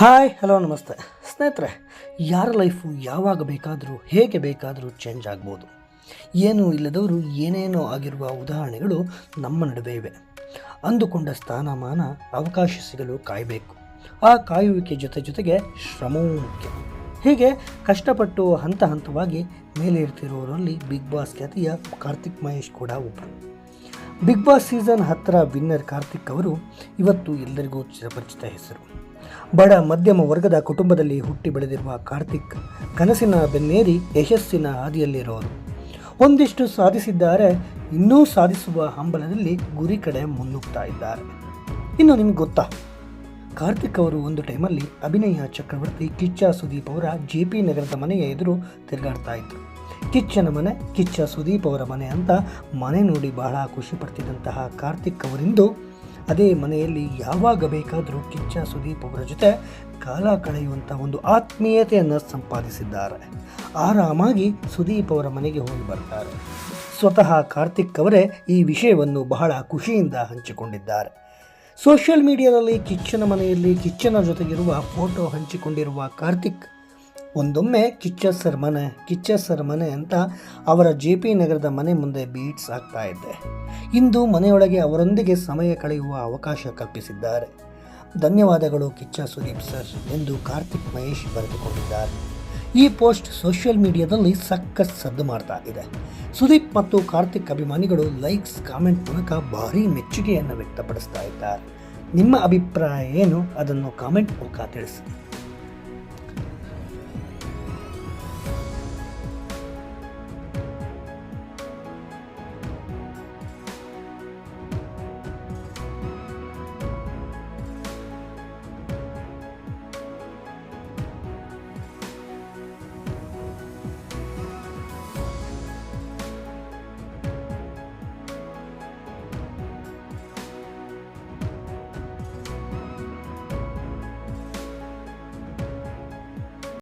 Hi, hello, ನಮಸ್ತೆ. ಸ್ನೇಹಿತರೆ, ಯಾರ ಲೈಫು ಯಾವಾಗ ಬೇಕಾದರೂ, ಹೇಗೆ ಬೇಕಾದರೂ ಚೇಂಜ್ ಆಗ್ಬೋದು. ಏನೂ ಇಲ್ಲದವರು ಏನೇನೋ ಆಗಿರುವ ಉದಾಹರಣೆಗಳು ನಮ್ಮ ನಡುವೆ ಇವೆ. ಅಂದುಕೊಂಡ ಸ್ಥಾನಮಾನ, ಅವಕಾಶ ಸಿಗಲು ಕಾಯಬೇಕು. ಆ ಕಾಯುವಿಕೆ ಜೊತೆ ಜೊತೆಗೆ ಶ್ರಮವೂ ಮುಖ್ಯ. ಹೀಗೆ ಕಷ್ಟಪಟ್ಟು ಹಂತ ಹಂತವಾಗಿ ಮೇಲೆ ಇರ್ತಿರೋರಲ್ಲಿ ಬಿಗ್ ಬಾಸ್ ಖ್ಯಾತಿಯ ಕಾರ್ತಿಕ್ ಮಹೇಶ್ ಕೂಡ ಒಬ್ಬರು ಬಿಗ್ ಬಾಸ್ ಸೀಸನ್ ಹತ್ತರ ವಿನ್ನರ್ ಕಾರ್ತಿಕ್ ಅವರು ಇವತ್ತು ಎಲ್ಲರಿಗೂ ಚಿರಪರಿಚಿತ ಹೆಸರು. ಬಡ ಮಧ್ಯಮ ವರ್ಗದ ಕುಟುಂಬದಲ್ಲಿ ಹುಟ್ಟಿ ಬೆಳೆದಿರುವ ಕಾರ್ತಿಕ್ ಕನಸಿನ ಬೆನ್ನೇರಿ ಯಶಸ್ಸಿನ ಹಾದಿಯಲ್ಲಿರೋರು. ಒಂದಿಷ್ಟು ಸಾಧಿಸಿದ್ದಾರೆ, ಇನ್ನೂ ಸಾಧಿಸುವ ಹಂಬಲದಲ್ಲಿ ಗುರಿ ಕಡೆ ಮುನ್ನುಗ್ತಾ ಇದ್ದಾರೆ. ಇನ್ನು ನಿಮ್ಗೆ ಗೊತ್ತಾ? ಕಾರ್ತಿಕ್ ಅವರು ಒಂದು ಟೈಮಲ್ಲಿ ಅಭಿನಯ ಚಕ್ರವರ್ತಿ ಕಿಚ್ಚ ಸುದೀಪ್ ಅವರ ಜೆ ಪಿ ನಗರದ ಮನೆಯ ಎದುರು ತಿರುಗಾಡ್ತಾ ಇದ್ರು. ಕಿಚ್ಚನ ಮನೆ, ಕಿಚ್ಚ ಸುದೀಪ್ ಅವರ ಮನೆ ಅಂತ ಮನೆ ನೋಡಿ ಬಹಳ ಖುಷಿ ಪಡ್ತಿದ್ದಂತಹ ಕಾರ್ತಿಕ್ ಅವರಿಂದು ಅದೇ ಮನೆಯಲ್ಲಿ ಯಾವಾಗ ಬೇಕಾದರೂ ಕಿಚ್ಚ ಸುದೀಪ್ ಅವರ ಜೊತೆ ಕಾಲ ಕಳೆಯುವಂಥ ಒಂದು ಆತ್ಮೀಯತೆಯನ್ನು ಸಂಪಾದಿಸಿದ್ದಾರೆ. ಆರಾಮಾಗಿ ಸುದೀಪ್ ಅವರ ಮನೆಗೆ ಹೋಗಿ ಬರ್ತಾರೆ. ಸ್ವತಃ ಕಾರ್ತಿಕ್ ಅವರೇ ಈ ವಿಷಯವನ್ನು ಬಹಳ ಖುಷಿಯಿಂದ ಹಂಚಿಕೊಂಡಿದ್ದಾರೆ. ಸೋಷಿಯಲ್ ಮೀಡಿಯಾದಲ್ಲಿ ಕಿಚ್ಚನ ಮನೆಯಲ್ಲಿ ಕಿಚ್ಚನ ಜೊತೆಗಿರುವ ಫೋಟೋ ಹಂಚಿಕೊಂಡಿರುವ ಕಾರ್ತಿಕ್ ಒಂದೊಮ್ಮೆ ಕಿಚ್ಚ ಸರ್ ಮನೆ ಕಿಚ್ಚ ಸರ್ ಮನೆ ಅಂತ ಅವರ ಜೆ ಪಿ ನಗರದ ಮನೆ ಮುಂದೆ ಬೀಟ್ಸ್ ಆಗ್ತಾ ಇದ್ದೆ. ಇಂದು ಮನೆಯೊಳಗೆ ಅವರೊಂದಿಗೆ ಸಮಯ ಕಳೆಯುವ ಅವಕಾಶ ಕಲ್ಪಿಸಿದ್ದಾರೆ. ಧನ್ಯವಾದಗಳು ಕಿಚ್ಚ ಸುದೀಪ್ ಸರ್ ಎಂದು ಕಾರ್ತಿಕ್ ಮಹೇಶ್ ಬರೆದುಕೊಂಡಿದ್ದಾರೆ. ಈ ಪೋಸ್ಟ್ ಸೋಷಿಯಲ್ ಮೀಡಿಯಾದಲ್ಲಿ ಸಖತ್ ಸದ್ದು ಮಾಡ್ತಾ ಇದೆ. ಸುದೀಪ್ ಮತ್ತು ಕಾರ್ತಿಕ್ ಅಭಿಮಾನಿಗಳು ಲೈಕ್ಸ್, ಕಾಮೆಂಟ್ ಮೂಲಕ ಭಾರೀ ಮೆಚ್ಚುಗೆಯನ್ನು ವ್ಯಕ್ತಪಡಿಸ್ತಾ ಇದ್ದಾರೆ. ನಿಮ್ಮ ಅಭಿಪ್ರಾಯ ಏನು? ಅದನ್ನು ಕಾಮೆಂಟ್ ಮೂಲಕ ತಿಳಿಸಿ.